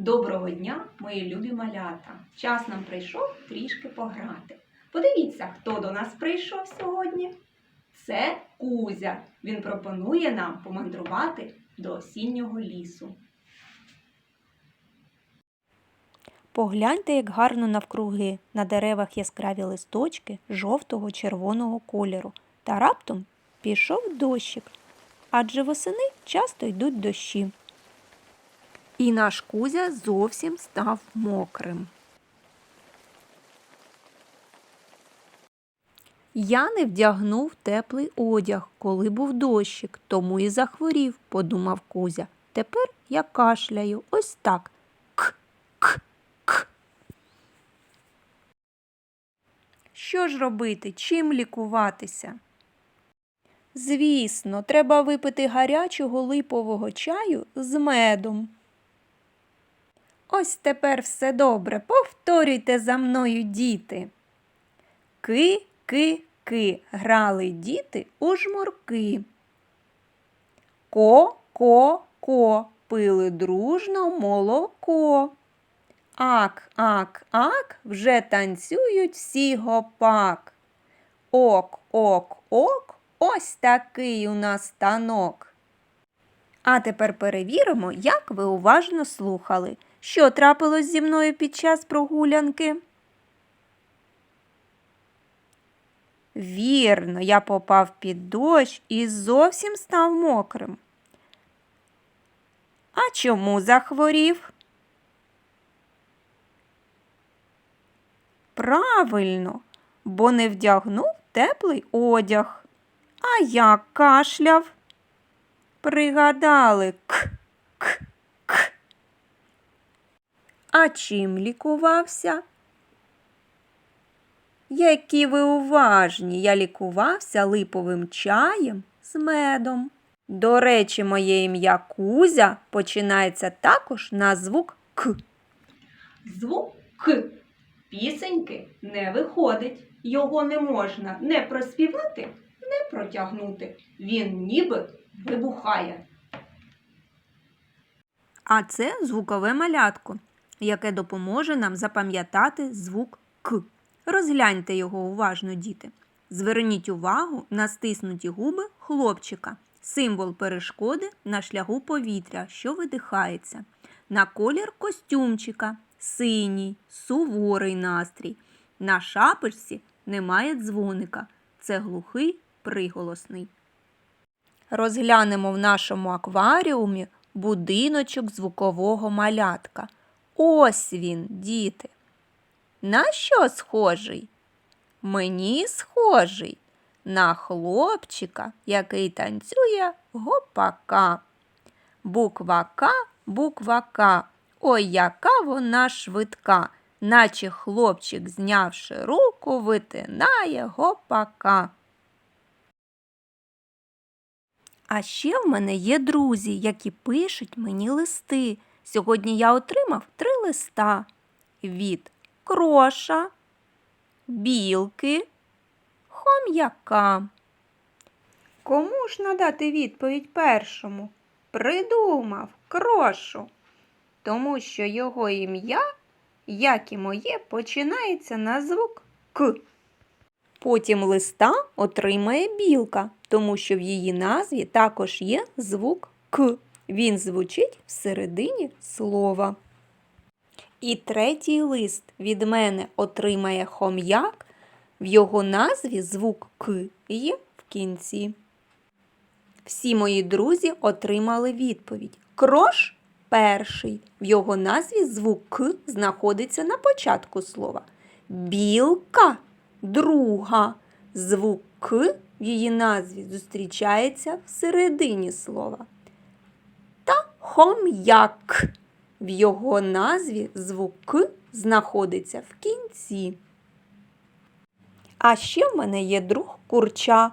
Доброго дня, мої любі малята! Час нам прийшов трішки пограти. Подивіться, хто до нас прийшов сьогодні. Це Кузя. Він пропонує нам помандрувати до осіннього лісу. Погляньте, як гарно навкруги на деревах яскраві листочки жовтого червоного кольору. Та раптом пішов дощик, адже восени часто йдуть дощі. І наш Кузя зовсім став мокрим. Я не вдягнув теплий одяг, коли був дощик, тому і захворів, подумав Кузя. Тепер я кашляю ось так. К, к, к. Що ж робити? Чим лікуватися? Звісно, треба випити гарячого липового чаю з медом. Ось тепер все добре. Повторюйте за мною, діти. Ки, ки, ки. Грали діти у жмурки. Ко, ко, ко. Пили дружно молоко. Ак, ак, ак, вже танцюють всі гопак. Ок, ок, ок, ось такий у нас танок. А тепер перевіримо, як ви уважно слухали. Що трапилось зі мною під час прогулянки? Вірно, я попав під дощ і зовсім став мокрим. А чому захворів? Правильно, бо не вдягнув теплий одяг. А як кашляв? Пригадали к, к. А чим лікувався? Які ви уважні, я лікувався липовим чаєм з медом. До речі, моє ім'я Кузя починається також на звук К. Звук К пісеньки не виходить. Його не можна не проспівати, не протягнути. Він ніби вибухає. А це звукове малятко, яке допоможе нам запам'ятати звук К. Розгляньте його уважно, діти. Зверніть увагу на стиснуті губи хлопчика, символ перешкоди на шляху повітря, що видихається, на колір костюмчика, синій, суворий настрій. На шапочці немає дзвоника. Це глухий приголосний. Розглянемо в нашому акваріумі будиночок звукового малятка. Ось він, діти. На що схожий? Мені схожий на хлопчика, який танцює гопака. Буква К, буква К. Ой, яка вона швидка, наче хлопчик, знявши руку, витинає гопака. А ще в мене є друзі, які пишуть мені листи. Сьогодні я отримав три листа від кроша, білки, хом'яка. Кому ж надати відповідь першому? Придумав крошу, тому що його ім'я, як і моє, починається на звук К. Потім листа отримає білка, тому що в її назві також є звук К. Він звучить всередині слова. І третій лист від мене отримає хом'як. В його назві звук К є в кінці. Всі мої друзі отримали відповідь. Крош перший. В його назві звук К знаходиться на початку слова. Білка друга. Звук К в її назві зустрічається всередині слова. Хом'як. В його назві звук знаходиться в кінці. А ще в мене є друг курча.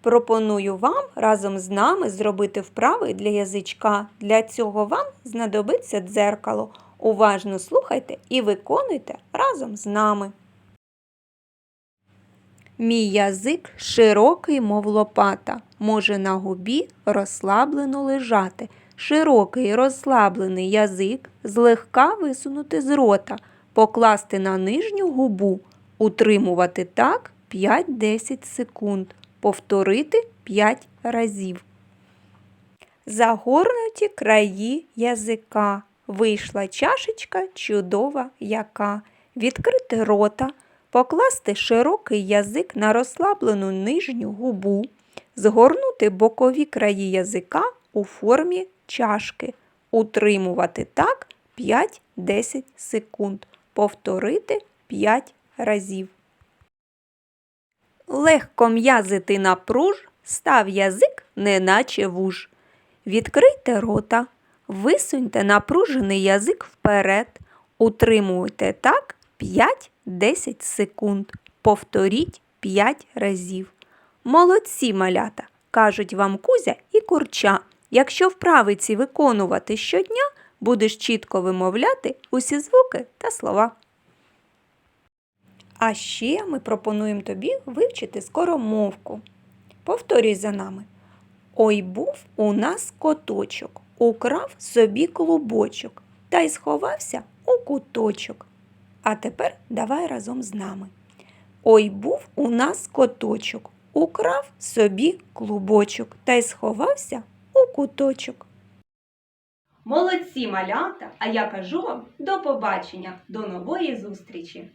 Пропоную вам разом з нами зробити вправи для язичка. Для цього вам знадобиться дзеркало. Уважно слухайте і виконуйте разом з нами. Мій язик широкий, мов лопата, може на губі розслаблено лежати. Широкий розслаблений язик злегка висунути з рота, покласти на нижню губу, утримувати так 5-10 секунд, повторити 5 разів. Загорнуті краї язика. Вийшла чашечка чудова яка. Відкрити рота, покласти широкий язик на розслаблену нижню губу, згорнути бокові краї язика у формі чашки, утримувати так 5-10 секунд, повторити 5 разів. Легко м'язити напруж, став язик, неначе вуж. Відкрийте рота, висуньте напружений язик вперед, утримуйте так 5-10 секунд. Повторіть 5 разів. Молодці малята, кажуть вам Кузя і Курча. Якщо вправи ці виконувати щодня, будеш чітко вимовляти усі звуки та слова. А ще ми пропонуємо тобі вивчити скоромовку. Повторюй за нами. Ой був у нас коточок, украв собі клубочок та й сховався у куточок. А тепер давай разом з нами. Ой був у нас коточок, украв собі клубочок та й сховався куточок. Молодці малята! А я кажу вам до побачення, до нової зустрічі!